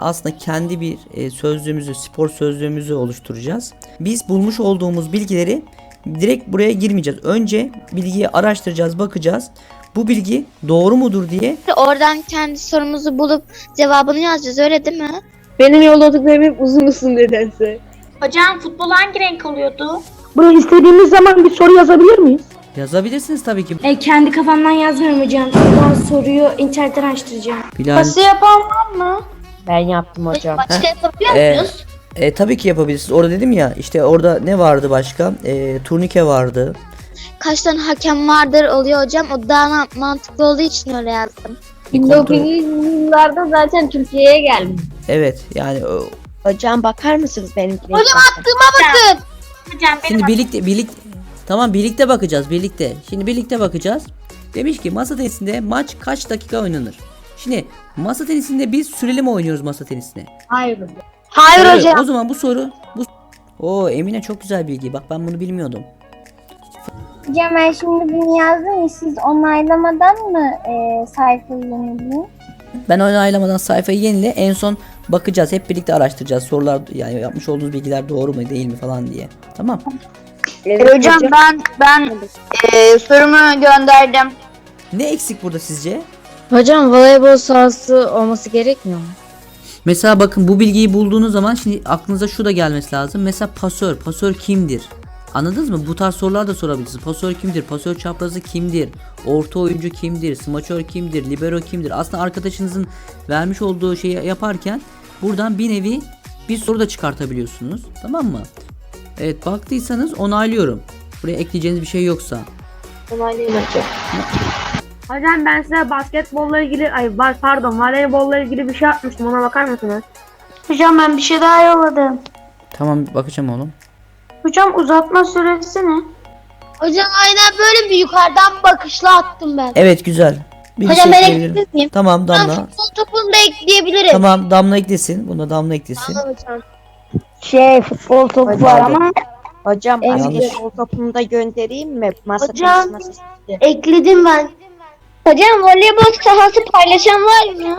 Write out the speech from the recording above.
aslında kendi bir e, sözlüğümüzü, spor sözlüğümüzü oluşturacağız. Biz bulmuş olduğumuz bilgileri direkt buraya girmeyeceğiz. Önce bilgiyi araştıracağız, bakacağız. Bu bilgi doğru mudur diye Oradan kendi sorumuzu bulup cevabını yazacağız öyle değil mi? Benim yolladıklarım hep uzun uzun nedense. Hocam futbol hangi renk oluyordu? Buraya istediğimiz zaman bir soru yazabilir miyiz? yazabilirsiniz tabii ki. E, kendi kafamdan yazmıyorum hocam. Ben soruyu internetten araştıracağım. Bilal, Pası yapan var mı? Ben yaptım hocam. Başka yapabiliyor e, muyuz? e, tabii ki yapabilirsiniz. Orada dedim ya işte orada ne vardı başka? E, turnike vardı. Kaç tane hakem vardır oluyor hocam. O daha na- mantıklı olduğu için öyle yazdım. Bir kontrol- 1900 yıllarda zaten Türkiye'ye geldi. Evet yani o- Hocam bakar mısınız benimkine? Hocam aklıma bakın. Hocam benim Şimdi birlikte birlikte tamam birlikte bakacağız birlikte. Şimdi birlikte bakacağız. Demiş ki masa tenisinde maç kaç dakika oynanır? Şimdi masa tenisinde biz süreli mi oynuyoruz masa tenisine? Hayır hocam. Hayır Evet, hocam. O zaman bu soru bu Oo Emine çok güzel bilgi. Bak ben bunu bilmiyordum. Hocam ben şimdi bunu yazdım ya siz onaylamadan mı e, sayfayı yenileyim? Ben onaylamadan sayfayı yenile en son bakacağız. Hep birlikte araştıracağız. Sorular yani yapmış olduğunuz bilgiler doğru mu değil mi falan diye. Tamam. Evet, hocam ben ben e, sorumu gönderdim. Ne eksik burada sizce? Hocam voleybol sahası olması gerekmiyor mu? Mesela bakın bu bilgiyi bulduğunuz zaman şimdi aklınıza şu da gelmesi lazım. Mesela pasör, pasör kimdir? Anladınız mı? Bu tarz sorular da sorabilirsiniz. Pasör kimdir? Pasör çaprazı kimdir? Orta oyuncu kimdir? Smaçör kimdir? Libero kimdir? Aslında arkadaşınızın vermiş olduğu şeyi yaparken buradan bir nevi bir soru da çıkartabiliyorsunuz. Tamam mı? Evet baktıysanız onaylıyorum. Buraya ekleyeceğiniz bir şey yoksa. Hocam ben size basketbolla ilgili, ay var- pardon voleybolla ilgili bir şey atmıştım ona bakar mısınız? Hocam ben bir şey daha yolladım. Tamam bakacağım oğlum. Hocam uzatma süresi ne? Hocam aynen böyle bir yukarıdan bakışla attım ben. Evet güzel. Bir Hocam şey ben ekleyebilirim. ekleyebilir miyim? Tamam Damla. futbol topunu da ekleyebilirim. Tamam Damla eklesin. Bunda Damla eklesin. hocam. Şey futbol topu var ama. Hocam Yanlış. basketbol topunu da göndereyim mi? Masa Hocam. masası. Ekledim ben. Hocam voleybol sahası paylaşan var mı?